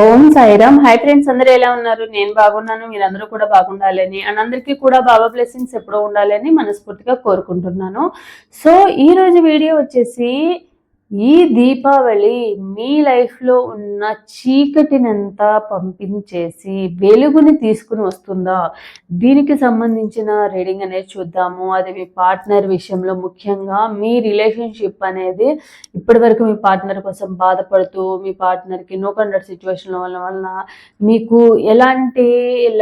ఓం Sairam. Hi friends అందరూ ఎలా ఉన్నారు? నేను బాగున్నాను మీరందరూ కూడా బాగుండాలని అండ్ అందరికీ కూడా బాబా బ్లెస్సింగ్స్ ఎప్పుడూ ఉండాలని మనస్ఫూర్తిగా కోరుకుంటున్నాను. సో ఈ రోజు వీడియో వచ్చేసి ఈ దీపావళి మీ లైఫ్లో ఉన్న చీకటినంతా పంపించేసి వెలుగుని తీసుకుని వస్తుందా? దీనికి సంబంధించిన రీడింగ్ అనేది చూద్దాము. అది మీ పార్ట్నర్ విషయంలో ముఖ్యంగా మీ రిలేషన్షిప్ అనేది ఇప్పటివరకు మీ పార్ట్నర్ కోసం బాధపడుతూ మీ పార్ట్నర్కి నో కండర్ సిచ్యువేషన్ వల్ల వలన మీకు ఎలాంటి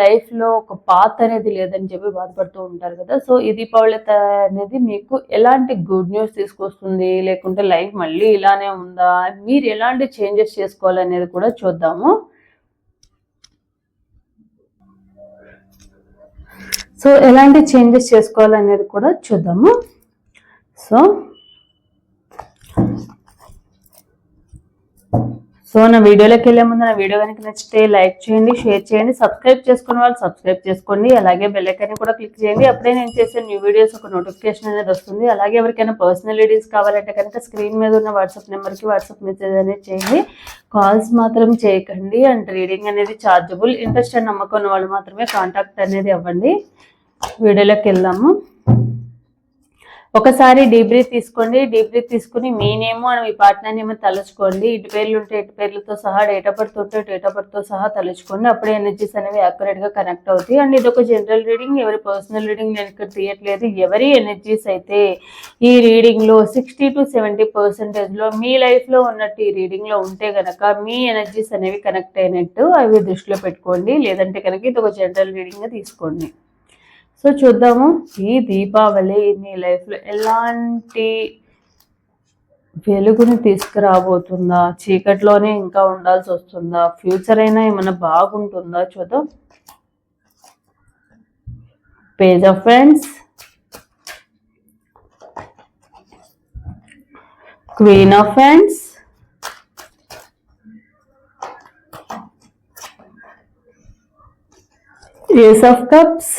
లైఫ్లో ఒక పాత్ అనేది లేదని చెప్పి బాధపడుతూ ఉంటారు కదా. సో ఈ దీపావళి అనేది మీకు ఎలాంటి గుడ్ న్యూస్ తీసుకొస్తుంది? లేకుంటే లైఫ్ మళ్ళీ ఇలానే ఉందా? మీరు ఎలాంటి చేంజెస్ చేసుకోవాలనేది కూడా చూద్దాము. సో ఎలాంటి చేంజెస్ చేసుకోవాలనేది కూడా చూద్దాము. సో సో నా వీడియోలోకి వెళ్ళే ముందు నా వీడియో కనుక నచ్చితే లైక్ చేయండి షేర్ చేయండి సబ్స్క్రైబ్ చేసుకున్న వాళ్ళు సబ్స్క్రైబ్ చేసుకోండి అలాగే బెల్ కూడా క్లిక్ చేయండి. అప్పుడే నేను చేసే న్యూ వీడియోస్ ఒక నోటిఫికేషన్ అనేది వస్తుంది. అలాగే ఎవరికైనా పర్సనల్ డీటెయిల్స్ కావాలంటే కనుక స్క్రీన్ మీద ఉన్న వాట్సాప్ నెంబర్కి వాట్సాప్ మెసేజ్ అనేది చేయండి. కాల్స్ మాత్రం చేయకండి అండ్ రీడింగ్ అనేది ఛార్జబుల్ ఇంట్రెస్ట్ అండ్ నమ్మకం ఉన్న వాళ్ళు మాత్రమే కాంటాక్ట్ అనేది అవ్వండి. వీడియోలోకి వెళ్దాము. ఒకసారి డీప్ తీసుకోండి. డీప్ తీసుకుని మీ నేమో అని మీ పార్ట్నర్ నేమో తలుచుకోండి. ఇటు పేర్లు ఉంటే ఇటు పేర్లతో సహా డేట్ ఆఫ్ బర్త్ ఉంటే డేట్ ఆఫ్ బర్త్తో సహా తలుచుకోండి. అప్పుడే ఎనర్జీస్ అనేవి యాక్యురేట్గా గా కనెక్ట్ అవుతాయి. అండ్ ఇది ఒక జనరల్ రీడింగ్ ఎవరి పర్సనల్ రీడింగ్ నేను ఇక్కడ తీయట్లేదు. ఎవరి ఎనర్జీస్ అయితే ఈ రీడింగ్లో లో సిక్స్టీ టు సెవెంటీ లో మీ లైఫ్లో లో ఉన్నట్టు ఈ రీడింగ్లో లో ఉంటే కనుక మీ ఎనర్జీస్ అనేవి కనెక్ట్ అయినట్టు అవి దృష్టిలో పెట్టుకోండి. లేదంటే కనుక ఇది ఒక జనరల్ రీడింగ్ తీసుకోండి. సో చూద్దాము. ఈ దీపావళి నీ లైఫ్లో ఎలాంటి వెలుగుని తీసుకురాబోతుందా? చీకట్లోనే ఇంకా ఉండాల్సి వస్తుందా? ఫ్యూచర్ అయినా ఏమైనా బాగుంటుందా? చూద్దాం. Page of friends queen of friends ace of cups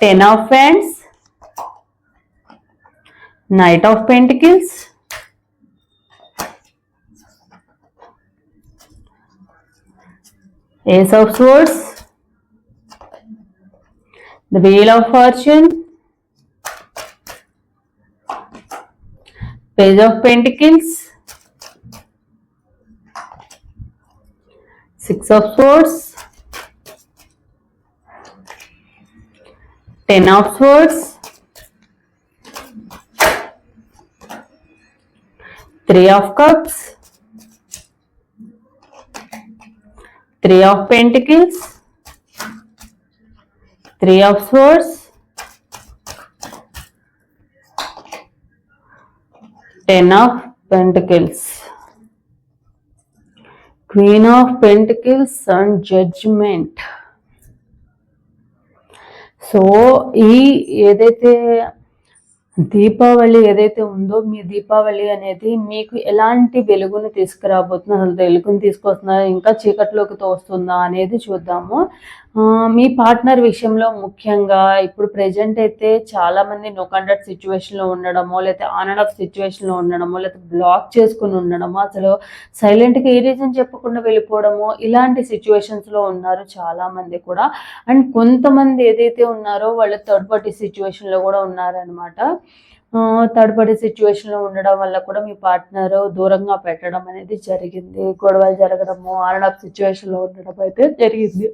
Ten of Wands, Knight of Pentacles, Ace of Swords, the Wheel of Fortune, Page of Pentacles, Six of Swords, Ten of Swords, Three of Cups, Three of Pentacles, Three of Swords, Ten of Pentacles, Queen of Pentacles and Judgment. So ఈ ఏదైతే దీపావళి ఏదైతే ఉందో మీ దీపావళి అనేది మీకు ఎలాంటి వెలుగును తీసుకురాబోతుందో అసలు వెలుగును తీసుకొస్తుందా ఇంకా చీకట్లోకి తోస్తుందా అనేది చూద్దాము. మీ పార్ట్నర్ విషయంలో ముఖ్యంగా ఇప్పుడు ప్రెజెంట్ అయితే చాలా మంది నో కండక్ట్ సిచ్యువేషన్లో ఉండడమో లేకపోతే ఆన్ అండ్ ఆఫ్ సిచ్యువేషన్లో ఉండడమో లేకపోతే బ్లాక్ చేసుకుని ఉండడమో అసలు సైలెంట్గా ఏ రీజన్ చెప్పకుండా వెళ్ళిపోవడమో ఇలాంటి సిచ్యువేషన్స్లో ఉన్నారు చాలా మంది కూడా. అండ్ కొంతమంది ఏదైతే ఉన్నారో వాళ్ళు థర్డ్ పార్టీ సిచ్యువేషన్లో కూడా ఉన్నారనమాట థర్డ్ పార్టీ సిచ్యువేషన్లో ఉండడం వల్ల కూడా మీ పార్ట్నర్ దూరంగా పెట్టడం అనేది జరిగింది. గొడవలు జరగడము ఆన్ ఆఫ్ సిచ్యువేషన్లో ఉండడం అయితే జరిగింది.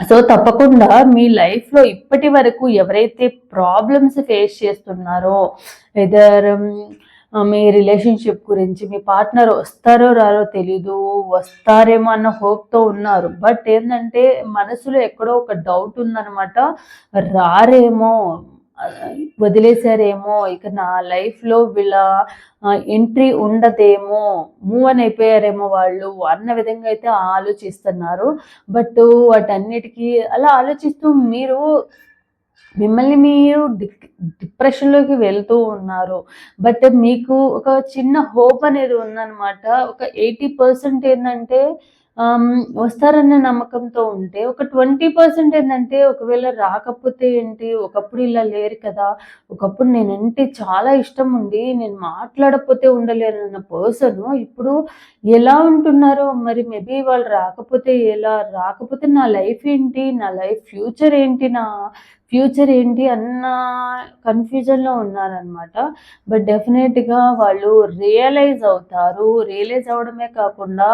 సో తప్పకుండా మీ లైఫ్లో ఇప్పటి వరకు ఎవరైతే ప్రాబ్లమ్స్ ఫేస్ చేస్తున్నారో ఎదర్ మీ రిలేషన్షిప్ గురించి మీ పార్ట్నర్ వస్తారో రారో తెలీదు వస్తారేమో అన్న హోప్తో ఉన్నారు. బట్ ఏంటంటే మనసులో ఎక్కడో ఒక డౌట్ ఉందన్నమాట. రారేమో వదిలేశారేమో ఇక నా లైఫ్లో వీళ్ళ ఎంట్రీ ఉండదేమో మూవ్ అని అయిపోయారేమో వాళ్ళు అన్న విధంగా అయితే ఆలోచిస్తున్నారు. బట్ వాటన్నిటికీ అలా ఆలోచిస్తూ మీరు మిమ్మల్ని మీరు డిప్రెషన్లోకి వెళ్తూ ఉన్నారు. బట్ మీకు ఒక చిన్న హోప్ అనేది ఉందన్నమాట. ఒక ఎయిటీ పర్సెంట్ ఏంటంటే వస్తారన్న నమ్మకంతో ఉంటే ఒక ట్వంటీ పర్సెంట్ ఏంటంటే ఒకవేళ రాకపోతే ఏంటి? ఒకప్పుడు ఇలా లేరు కదా. ఒకప్పుడు నేనంటే చాలా ఇష్టం ఉండి నేను మాట్లాడకపోతే ఉండలేనన్న పర్సన్ ఇప్పుడు ఎలా ఉంటున్నారో మరి మేబీ వాళ్ళు రాకపోతే ఎలా? రాకపోతే నా లైఫ్ ఏంటి? నా లైఫ్ ఫ్యూచర్ ఏంటి? నా ఫ్యూచర్ ఏంటి? అన్న కన్ఫ్యూజన్లో ఉన్నారనమాట బట్ డెఫినెట్గా వాళ్ళు రియలైజ్ అవుతారు. రియలైజ్ అవడమే కాకుండా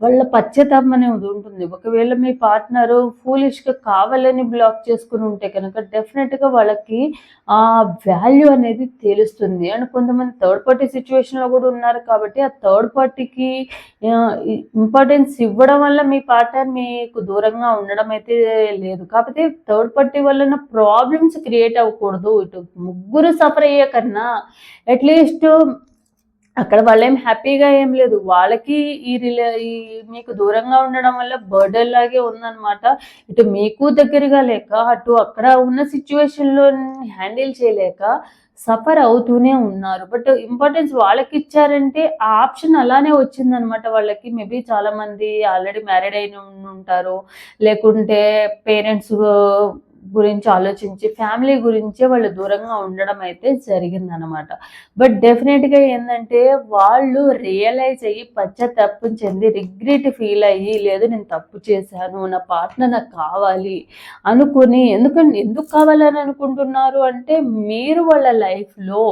వాళ్ళ పచ్చ పశ్చాత్తాపం అనేది ఉంటుంది. ఒకవేళ మీ పార్ట్నర్ ఫూలిష్గా కావాలని బ్లాక్ చేసుకుని ఉంటే కనుక డెఫినెట్గా వాళ్ళకి ఆ వాల్యూ అనేది తెలుస్తుంది. అండ్ కొంతమంది థర్డ్ పార్టీ సిచ్యువేషన్లో కూడా ఉన్నారు కాబట్టి ఆ థర్డ్ పార్టీకి ఇంపార్టెన్స్ ఇవ్వడం వల్ల మీ పార్ట్నర్ మీకు దూరంగా ఉండడం అయితే లేదు. కాకపోతే థర్డ్ పార్టీ వలన ప్రాబ్లమ్స్ క్రియేట్ అవ్వకూడదు. ఇటు ముగ్గురు సఫర్ అయ్యే కన్నా అట్లీస్ట్ అక్కడ వాళ్ళు ఏం హ్యాపీగా ఏం లేదు. వాళ్ళకి ఈ రిలే ఈ మీకు దూరంగా ఉండడం వల్ల బర్డెన్ లాగే ఉందన్నమాట. ఇటు మీకు దగ్గరగా లేక అటు అక్కడ ఉన్న సిచ్యువేషన్లో హ్యాండిల్ చేయలేక సఫర్ అవుతూనే ఉన్నారు. బట్ ఇంపార్టెన్స్ వాళ్ళకి ఇచ్చారంటే ఆ ఆప్షన్ అలానే వచ్చిందనమాట వాళ్ళకి. మేబీ చాలామంది ఆల్రెడీ మ్యారీడ్ అయిన ఉంటారు. లేకుంటే పేరెంట్స్ గురించి ఆలోచించి ఫ్యామిలీ గురించే వాళ్ళు దూరంగా ఉండడం అయితే జరిగిందనమాట బట్ డెఫినెట్గా ఏంటంటే వాళ్ళు రియలైజ్ అయ్యి పశ్చాత్తాపం చెంది రిగ్రెట్ ఫీల్ అయ్యి లేదు నేను తప్పు చేశాను నా పార్ట్నర్ నాకు కావాలి అనుకుని ఎందుకంటే ఎందుకు కావాలని అనుకుంటున్నారు అంటే మీరు వాళ్ళ లైఫ్లో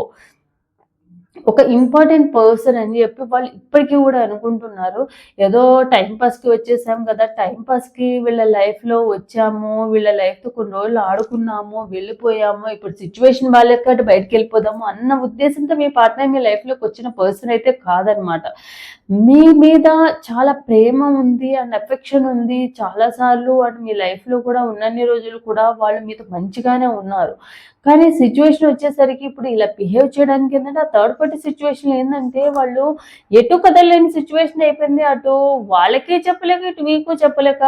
ఒక ఇంపార్టెంట్ పర్సన్ అని చెప్పి వాళ్ళు ఇప్పటికీ కూడా అనుకుంటున్నారు. ఏదో టైం పాస్కి వచ్చేసాం కదా టైం పాస్కి వీళ్ళ లైఫ్లో వచ్చాము వీళ్ళ లైఫ్తో కొన్ని రోజులు ఆడుకున్నాము వెళ్ళిపోయాము ఇప్పుడు సిచ్యువేషన్ బాగాలేదు కాబట్టి బయటకు వెళ్ళిపోదాము అన్న ఉద్దేశంతో మీ పార్ట్నర్ మీ లైఫ్లోకి వచ్చిన పర్సన్ అయితే కాదనమాట. మీ మీద చాలా ప్రేమ ఉంది అండ్ అఫెక్షన్ ఉంది. చాలాసార్లు అండ్ మీ లైఫ్లో కూడా ఉన్నన్ని రోజులు కూడా వాళ్ళు మీతో మంచిగానే ఉన్నారు. కానీ సిచ్యువేషన్ వచ్చేసరికి ఇప్పుడు ఇలా బిహేవ్ చేయడానికి ఏంటంటే ఆ థర్డ్ పార్టీ సిచ్యువేషన్ ఏంటంటే వాళ్ళు ఎటు కదలేని సిచ్యువేషన్ అయిపోయింది. అటు వాళ్ళకే చెప్పలేక ఇటు మీకు చెప్పలేక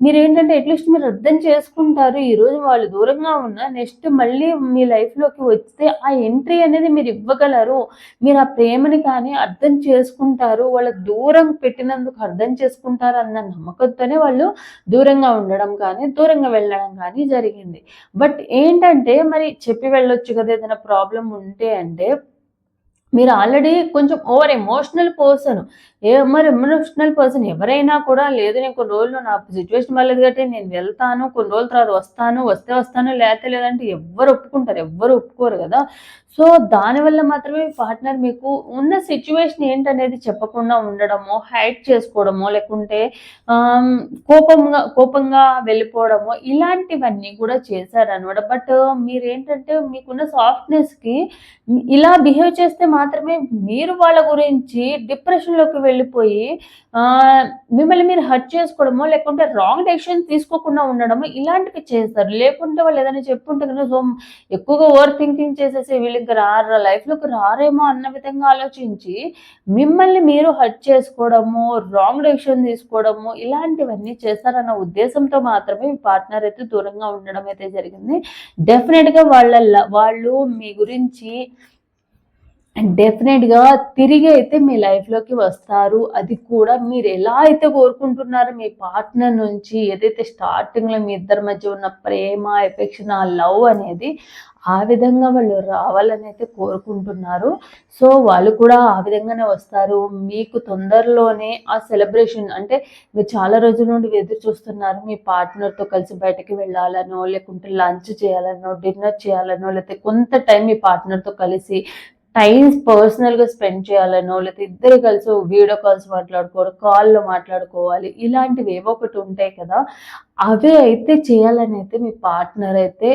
మీరు ఏంటంటే అట్లీస్ట్ మీరు అర్థం చేసుకుంటారు. ఈ రోజు వాళ్ళు దూరంగా ఉన్న నెక్స్ట్ మళ్ళీ మీ లైఫ్లోకి వస్తే ఆ ఎంట్రీ అనేది మీరు ఇవ్వగలరు. మీరు ఆ ప్రేమని కానీ అర్థం చేసుకుంటారు. వాళ్ళ దూరం పెట్టినందుకు అర్థం చేసుకుంటారు అన్న నమ్మకంతోనే వాళ్ళు దూరంగా ఉండడం కానీ దూరంగా వెళ్ళడం కానీ జరిగింది. బట్ ఏంటంటే మరి చెప్పి వెళ్ళొచ్చు కదా ఏదైనా ప్రాబ్లం ఉంటే అంటే మీరు ఆల్రెడీ కొంచెం ఓవర్ ఎమోషనల్ పర్సన్. ఏ మరి ఎమోషనల్ పర్సన్ ఎవరైనా కూడా లేదు నేను కొన్ని రోజులు నా సిచ్యువేషన్ బాగాలేదు కాబట్టి నేను వెళ్తాను కొన్ని రోజుల తర్వాత వస్తాను వస్తే వస్తాను లేకపోతే లేదంటే ఎవ్వరు ఒప్పుకుంటారు ఎవ్వరు ఒప్పుకోరు కదా. సో దానివల్ల మాత్రమే పార్ట్నర్ మీకు ఉన్న సిచ్యువేషన్ ఏంటనేది చెప్పకుండా ఉండడమో హైట్ చేసుకోవడమో లేకుంటే కోపంగా కోపంగా వెళ్ళిపోవడమో ఇలాంటివన్నీ కూడా చేశారనమాట బట్ మీరేంటంటే మీకున్న సాఫ్ట్నెస్కి ఇలా బిహేవ్ చేస్తే మాత్రమే మీరు వాళ్ళ గురించి డిప్రెషన్లోకి వెళ్ళిపోయి మిమ్మల్ని మీరు హర్ట్ చేసుకోవడమో లేకుంటే రాంగ్ డెసిషన్ తీసుకోకుండా ఉండడము ఇలాంటివి చేస్తారు. లేకుంటే వాళ్ళు ఏదైనా చెప్పుంటే కదా సో ఎక్కువగా ఓవర్ థింకింగ్ చేసేసి వీళ్ళు ఇంకా రారా లైఫ్లోకి రారేమో అన్న విధంగా ఆలోచించి మిమ్మల్ని మీరు హర్ట్ చేసుకోవడము రాంగ్ డెసిషన్ తీసుకోవడము ఇలాంటివన్నీ చేస్తారన్న ఉద్దేశంతో మాత్రమే మీ పార్ట్నర్ అయితే దూరంగా ఉండడం అయితే జరిగింది. డెఫినెట్గా వాళ్ళ వాళ్ళు మీ గురించి డెఫినెట్గా తిరిగి అయితే మీ లైఫ్లోకి వస్తారు. అది కూడా మీరు ఎలా అయితే కోరుకుంటున్నారో మీ పార్ట్నర్ నుంచి ఏదైతే స్టార్టింగ్లో మీ ఇద్దరి మధ్య ఉన్న ప్రేమ ఎఫెక్షన్ ఆ లవ్ అనేది ఆ విధంగా వాళ్ళు రావాలని అయితే కోరుకుంటున్నారు. సో వాళ్ళు కూడా ఆ విధంగానే వస్తారు. మీకు తొందరలోనే ఆ సెలబ్రేషన్ అంటే మీరు చాలా రోజుల నుండి ఎదురు చూస్తున్నారు. మీ పార్ట్నర్తో కలిసి బయటకి వెళ్ళాలనో లేకుంటే లంచ్ చేయాలనో డిన్నర్ చేయాలనో లేకపోతే కొంత టైం మీ పార్ట్నర్తో కలిసి టైం పర్సనల్గా స్పెండ్ చేయాలనో లేకపోతే ఇద్దరు కలిసి వీడియో కాల్స్ మాట్లాడుకోవడం కాల్లో మాట్లాడుకోవాలి ఇలాంటివి ఏవో ఒకటి ఉంటాయి కదా. అవే అయితే చేయాలని అయితే మీ పార్ట్నర్ అయితే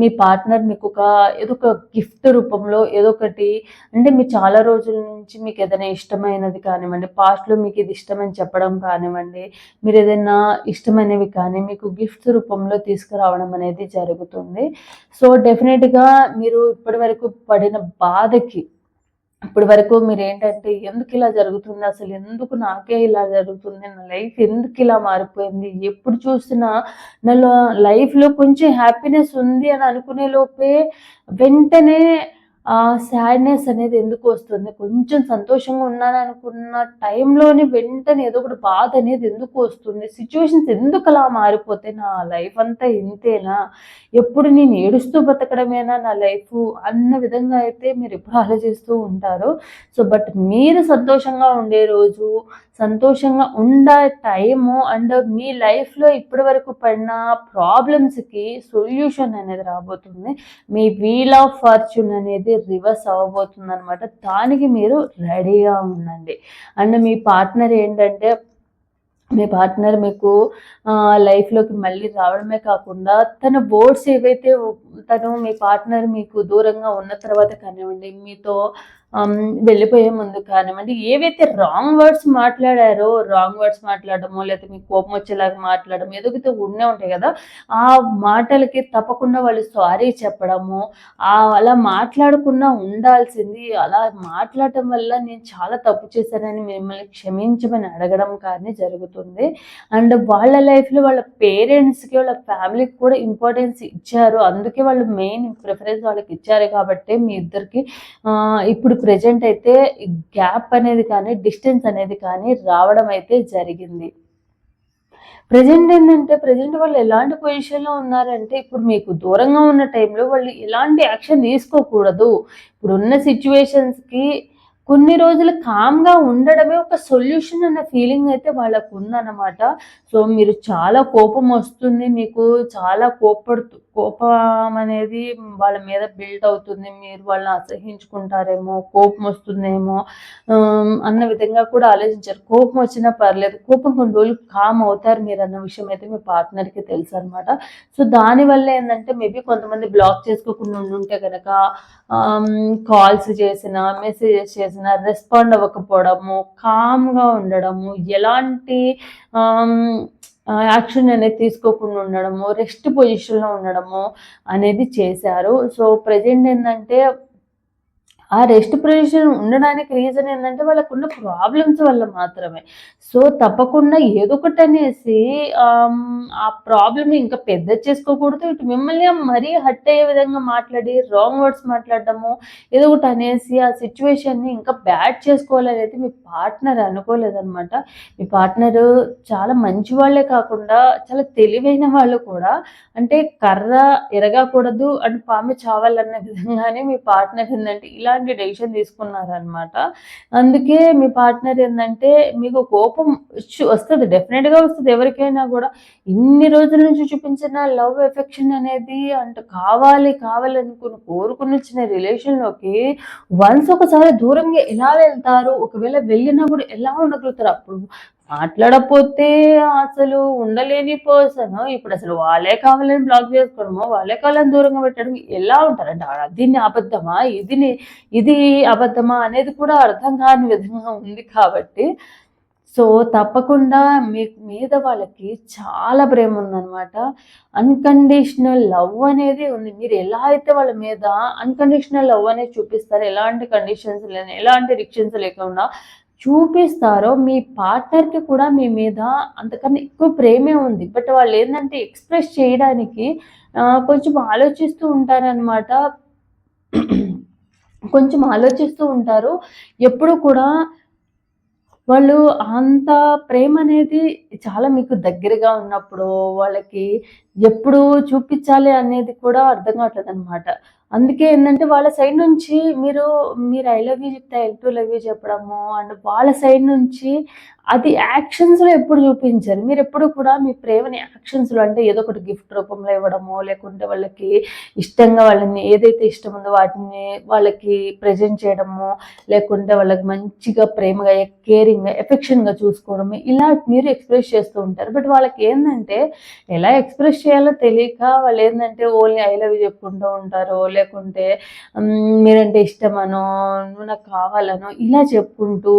మీ పార్ట్నర్ మీకు ఒక ఏదో ఒక గిఫ్ట్ రూపంలో ఏదో ఒకటి అంటే మీ చాలా రోజుల నుంచి మీకు ఏదైనా ఇష్టమైనది కానివ్వండి పాస్ట్లో మీకు ఇది ఇష్టమని చెప్పడం కానివ్వండి మీరు ఏదైనా ఇష్టమైనవి కానీ మీకు గిఫ్ట్స్ రూపంలో తీసుకురావడం అనేది జరుగుతుంది. సో డెఫినెట్గా మీరు ఇప్పటి వరకు పడిన బాధకి. ఇప్పటి వరకు మీరు ఏంటంటే ఎందుకు ఇలా జరుగుతుంది? అసలు ఎందుకు నాకే ఇలా జరుగుతుంది? నా లైఫ్ ఎందుకు ఇలా మారిపోయింది? ఎప్పుడు చూసినా నా లైఫ్లో కొంచెం హ్యాపీనెస్ ఉంది అని అనుకునే లోపే వెంటనే సాడ్నెస్ అనేది ఎందుకు వస్తుంది? కొంచెం సంతోషంగా ఉన్నాను అనుకున్న టైంలోనే వెంటనే ఏదో ఒకటి బాధ అనేది ఎందుకు వస్తుంది? సిచ్యువేషన్స్ ఎందుకు అలా మారిపోతే నా లైఫ్ అంతా ఇంతేనా? ఎప్పుడు నేను ఏడుస్తూ బతకడమేనా నా లైఫ్? అన్న విధంగా అయితే మీరు ఎప్పుడు ఆలోచిస్తూ ఉంటారు. సో బట్ మీరు సంతోషంగా ఉండే రోజు సంతోషంగా ఉండే టైము అండ్ మీ లైఫ్లో ఇప్పటి వరకు పడిన ప్రాబ్లమ్స్కి సొల్యూషన్ అనేది రాబోతుంది. మీ వీల్ ఆఫ్ ఫార్చ్యూన్ అనేది రివర్స్ అవ్వబోతుంది అనమాట దానికి మీరు రెడీగా ఉండండి. అండ్ మీ పార్ట్నర్ ఏంటంటే మీ పార్ట్నర్ మీకు లైఫ్లోకి మళ్ళీ రావడమే కాకుండా తన బోర్డ్స్ ఏవైతే తను మీ పార్ట్నర్ మీకు దూరంగా ఉన్న తర్వాత కానివ్వండి మీతో వెళ్ళిపోయే ముందు కానివ్వండి ఏవైతే రాంగ్ వర్డ్స్ మాట్లాడారో రాంగ్ వర్డ్స్ మాట్లాడడమో లేకపోతే మీకు కోపం వచ్చేలాగా మాట్లాడడం ఎదుగుతూ ఉండే ఉంటాయి కదా ఆ మాటలకి తప్పకుండా వాళ్ళు సారీ చెప్పడము ఆ అలా మాట్లాడకుండా ఉండాల్సింది అలా మాట్లాడటం వల్ల నేను చాలా తప్పు చేశానని మిమ్మల్ని క్షమించమని అడగడం కానీ జరుగుతుంది. అండ్ వాళ్ళ లైఫ్లో వాళ్ళ పేరెంట్స్కి వాళ్ళ ఫ్యామిలీకి కూడా ఇంపార్టెన్స్ ఇచ్చారు. అందుకే వాళ్ళు మెయిన్ ప్రిఫరెన్స్ వాళ్ళకి ఇచ్చారు కాబట్టి మీ ఇద్దరికి ఇప్పుడు ప్రజెంట్ అయితే గ్యాప్ అనేది కానీ డిస్టెన్స్ అనేది కానీ రావడం అయితే జరిగింది. ప్రజెంట్ ఏంటంటే ప్రజెంట్ వాళ్ళు ఎలాంటి పొజిషన్లో ఉన్నారంటే ఇప్పుడు మీకు దూరంగా ఉన్న టైంలో వాళ్ళు ఎలాంటి యాక్షన్ తీసుకోకూడదు. ఇప్పుడు ఉన్న సిచ్యువేషన్స్కి కొన్ని రోజులు కామ్గా ఉండడమే ఒక సొల్యూషన్ అన్న ఫీలింగ్ అయితే వాళ్ళకు ఉందన్నమాట. సో మీరు చాలా కోపం వస్తుంది మీకు చాలా కోపడుతూ కోపం అనేది వాళ్ళ మీద బిల్డ్ అవుతుంది. మీరు వాళ్ళని అసహించుకుంటారేమో కోపం వస్తుందేమో అన్న విధంగా కూడా ఆలోచించారు. కోపం వచ్చినా పర్లేదు. కోపం కొన్ని రోజులు కామ్ అవుతారు మీరు అన్న విషయం అయితే మీ పార్ట్నర్కి తెలుసు అనమాట సో దానివల్ల ఏంటంటే మేబీ కొంతమంది బ్లాక్ చేసుకోకుండా ఉంటే కనుక కాల్స్ చేసిన మెసేజెస్ చేసిన రెస్పాండ్ అవ్వకపోవడము కామ్గా ఉండడము ఎలాంటి యాక్షన్ అనేది తీసుకోకుండా ఉండడము రెస్ట్ పొజిషన్లో ఉండడము అనేది చేశారు. సో ప్రజెంట్ ఏంటంటే ఆ రెస్ట్ పొజిషన్ ఉండడానికి రీజన్ ఏంటంటే వాళ్ళకు ఉన్న ప్రాబ్లమ్స్ వల్ల మాత్రమే. సో తప్పకుండా ఏదో ఒకటి అనేసి ఆ ప్రాబ్లమ్ ఇంకా పెద్ద చేసుకోకూడదు. ఇటు మిమ్మల్ని మరీ హట్ అయ్యే విధంగా మాట్లాడి రాంగ్ వర్డ్స్ మాట్లాడటము ఏదో ఒకటి అనేసి ఆ సిచ్యువేషన్ని ఇంకా బ్యాడ్ చేసుకోవాలనేది మీ పార్ట్నర్ అనుకోలేదనమాట మీ పార్ట్నర్ చాలా మంచి వాళ్ళే కాకుండా చాలా తెలివైన వాళ్ళు కూడా. అంటే కర్ర ఎరగకూడదు అండ్ పాము చావాలన్న విధంగానే మీ పార్ట్నర్ ఏంటంటే ఇలా ఇలాంటి డెసిషన్ తీసుకున్నారనమాట అందుకే మీ పార్ట్నర్ ఏంటంటే మీకు కోపం వస్తుంది డెఫినెట్గా వస్తుంది ఎవరికైనా కూడా. ఇన్ని రోజుల నుంచి చూపించిన లవ్ ఎఫెక్షన్ అనేది అంటే కావాలి కావాలి అనుకుని కోరుకుని వచ్చిన రిలేషన్లోకి వన్స్ ఒకసారి దూరంగా ఎలా వెళ్తారు ఒకవేళ వెళ్ళినా కూడా ఎలా ఉండగలుగుతారు? అప్పుడు మాట్లాడకపోతే అసలు ఉండలేని పర్సన్ ఇప్పుడు అసలు వాళ్ళే కావాలని బ్లాక్ చేసుకోవడము వాళ్ళే కావాలని దూరంగా పెట్టడం ఎలా ఉంటారంటే దీన్ని అబద్ధమా? ఇది ఇది అబద్ధమా అనేది కూడా అర్థం కాని విధంగా ఉంది కాబట్టి. సో తప్పకుండా మీ మీద వాళ్ళకి చాలా ప్రేమ ఉందన్నమాట. అన్కండిషనల్ లవ్ అనేది ఉంది. మీరు ఎలా అయితే వాళ్ళ మీద అన్కండిషనల్ లవ్ అనేది చూపిస్తారు ఎలాంటి కండిషన్స్ లేని ఎలాంటి రిక్షన్స్ లేకుండా చూపిస్తారో మీ పార్ట్నర్కి కూడా మీ మీద అంతకన్నా ఎక్కువ ప్రేమే ఉంది. బట్ వాళ్ళు ఏంటంటే ఎక్స్ప్రెస్ చేయడానికి కొంచెం ఆలోచిస్తూ ఉంటారనమాట కొంచెం ఆలోచిస్తూ ఉంటారు. ఎప్పుడు కూడా వాళ్ళు అంత ప్రేమ అనేది చాలా మీకు దగ్గరగా ఉన్నప్పుడు వాళ్ళకి ఎప్పుడు చూపించాలి అనేది కూడా అర్థం కావట్లేదు అనమాట అందుకే ఏంటంటే వాళ్ళ సైడ్ నుంచి మీరు మీరు ఐ లవ్ యూ చెప్తే ఐ టు లవ్ యూ చెప్పడము అండ్ వాళ్ళ సైడ్ నుంచి అది యాక్షన్స్లో ఎప్పుడు చూపించారు. మీరు ఎప్పుడు కూడా మీ ప్రేమని యాక్షన్స్లో అంటే ఏదో ఒకటి గిఫ్ట్ రూపంలో ఇవ్వడము లేకుంటే వాళ్ళకి ఇష్టంగా వాళ్ళని ఏదైతే ఇష్టం ఉందో వాటిని వాళ్ళకి ప్రజెంట్ చేయడము లేకుంటే వాళ్ళకి మంచిగా ప్రేమగా కేరింగ్గా ఎఫెక్షన్గా చూసుకోవడము ఇలా మీరు ఎక్స్ప్రెస్ చేస్తూ ఉంటారు. బట్ వాళ్ళకి ఏంటంటే ఎలా ఎక్స్ప్రెస్ చేయాలో తెలియక వాళ్ళు ఏంటంటే ఓన్లీ ఐ లవ్ చెప్పుకుంటూ ఉంటారు లేకుంటే మీరంటే ఇష్టమనో నువ్వు నాకు కావాలనో ఇలా చెప్పుకుంటూ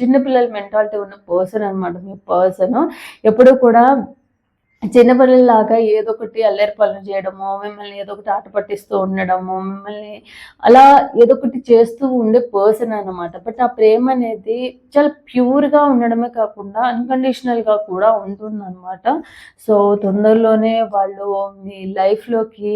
చిన్నపిల్లల మెంటాలిటీ ఉన్న పర్సన్ అనమాట మీ పర్సన్. ఎప్పుడు కూడా చిన్నపిల్లలాగా ఏదో ఒకటి అల్లరి పనులు చేయడము మిమ్మల్ని ఏదో ఒకటి ఆట పట్టిస్తూ ఉండడము మిమ్మల్ని అలా ఏదో ఒకటి చేస్తూ ఉండే పర్సన్ అనమాట బట్ ఆ ప్రేమ అనేది చాలా ప్యూర్గా ఉండడమే కాకుండా అన్కండిషనల్గా కూడా ఉంటుందన్నమాట. సో తొందరలోనే వాళ్ళు మీ లైఫ్లోకి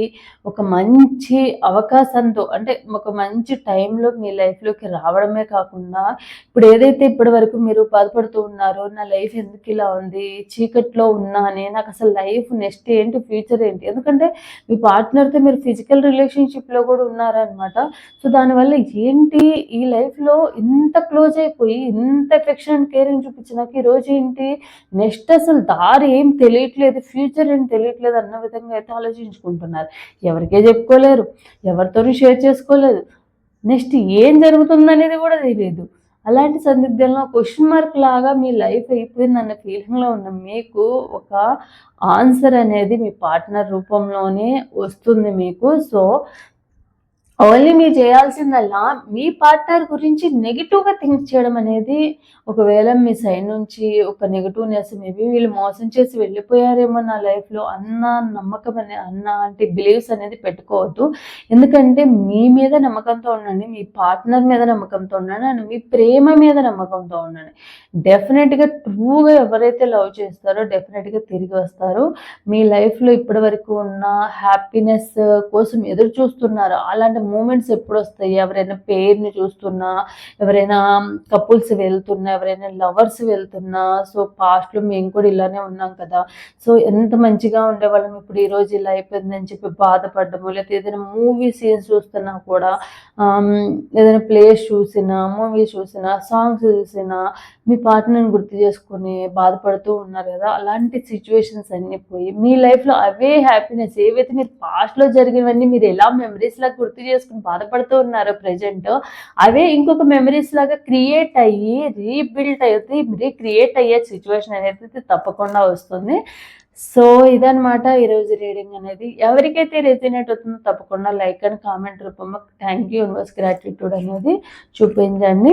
ఒక మంచి అవకాశంతో అంటే ఒక మంచి టైంలో మీ లైఫ్లోకి రావడమే కాకుండా ఇప్పుడు ఏదైతే ఇప్పటి వరకు మీరు బాధపడుతూ ఉన్నారో నా లైఫ్ ఎందుకు ఇలా ఉంది చీకట్లో ఉన్నానే నాకు అసలు లైఫ్ నెక్స్ట్ ఏంటి ఫ్యూచర్ ఏంటి? ఎందుకంటే మీ పార్ట్నర్తో మీరు ఫిజికల్ రిలేషన్షిప్లో కూడా ఉన్నారనమాట సో దానివల్ల ఏంటి? ఈ లైఫ్లో ఇంత క్లోజ్ అయిపోయి ఇంత ఎఫెక్షన్ అండ్ కేరింగ్ చూపించినాక ఈరోజు ఏంటి? నెక్స్ట్ అసలు దారి ఏం తెలియట్లేదు ఫ్యూచర్ ఏం తెలియట్లేదు అన్న విధంగా అయితే ఆలోచించుకుంటున్నారు. ఎవరికే చెప్పుకోలేరు ఎవరితోనూ షేర్ చేసుకోలేదు. నెక్స్ట్ ఏం జరుగుతుందనేది కూడా తెలియదు. అలాంటి సందిగ్ధంలో క్వశ్చన్ మార్క్ లాగా మీ లైఫ్ అయిపోయింది అన్న ఫీలింగ్లో ఉన్న మీకు ఒక ఆన్సర్ అనేది మీ పార్ట్నర్ రూపంలోనే వస్తుంది మీకు. సో ఓన్లీ మీరు చేయాల్సిందల్లా మీ పార్ట్నర్ గురించి నెగిటివ్గా థింక్ చేయడం అనేది ఒకవేళ మీ సైడ్ నుంచి ఒక నెగిటివ్నెస్ మేబీ వీళ్ళు మోసం చేసి వెళ్ళిపోయారేమో నా లైఫ్లో అన్న నమ్మకం అనే అన్న అంటే బిలీవ్స్ అనేది పెట్టుకోవద్దు. ఎందుకంటే మీ మీద నమ్మకంతో ఉండండి మీ పార్ట్నర్ మీద నమ్మకంతో ఉండండి అండ్ మీ ప్రేమ మీద నమ్మకంతో ఉండండి. డెఫినెట్గా ట్రూగా ఎవరైతే లవ్ చేస్తారో డెఫినెట్గా తిరిగి వస్తారు. మీ లైఫ్లో ఇప్పటి వరకు ఉన్న హ్యాపీనెస్ కోసం ఎదురు చూస్తున్నారు. అలాంటి మూమెంట్స్ ఎప్పుడు వస్తాయి? ఎవరైనా పేరుని చూస్తున్నా ఎవరైనా కపుల్స్ వెళ్తున్నా ఎవరైనా లవర్స్ వెళ్తున్నా సో పాస్ట్లో మేము కూడా ఇలానే ఉన్నాం కదా. సో ఎంత మంచిగా ఉండేవాళ్ళం ఇప్పుడు ఈరోజు ఇలా అయిపోయిందని చెప్పి బాధపడ్డము లేకపోతే ఏదైనా మూవీ సీన్స్ చూస్తున్నా కూడా ఏదైనా ప్లేస్ చూసినా మూవీ చూసినా సాంగ్స్ చూసినా మీ పార్ట్నర్ని గుర్తు చేసుకొని బాధపడుతూ ఉన్నారు కదా అలాంటి సిచ్యువేషన్స్ అన్నీ పోయి మీ లైఫ్లో అవే హ్యాపీనెస్ ఏవైతే మీరు పాస్ట్లో జరిగినవన్నీ మీరు ఎలా మెమరీస్ లాగా గుర్తు చేసుకుని బాధపడుతూ ఉన్నారో ప్రజెంట్ అవే ఇంకొక మెమరీస్ లాగా క్రియేట్ అయ్యి రీబిల్ట్ అయితే రీక్రియేట్ అయ్యే సిచ్యువేషన్ అనేది తప్పకుండా వస్తుంది. సో ఇదనమాట ఈరోజు రీడింగ్ అనేది. ఎవరికైతే రెసినేట్ అవుతుందో తప్పకుండా లైక్ అండ్ కామెంట్ రూపంలో థ్యాంక్ యూ యూనివర్స్ గ్రాటిట్యూడ్ అనేది చూపించండి.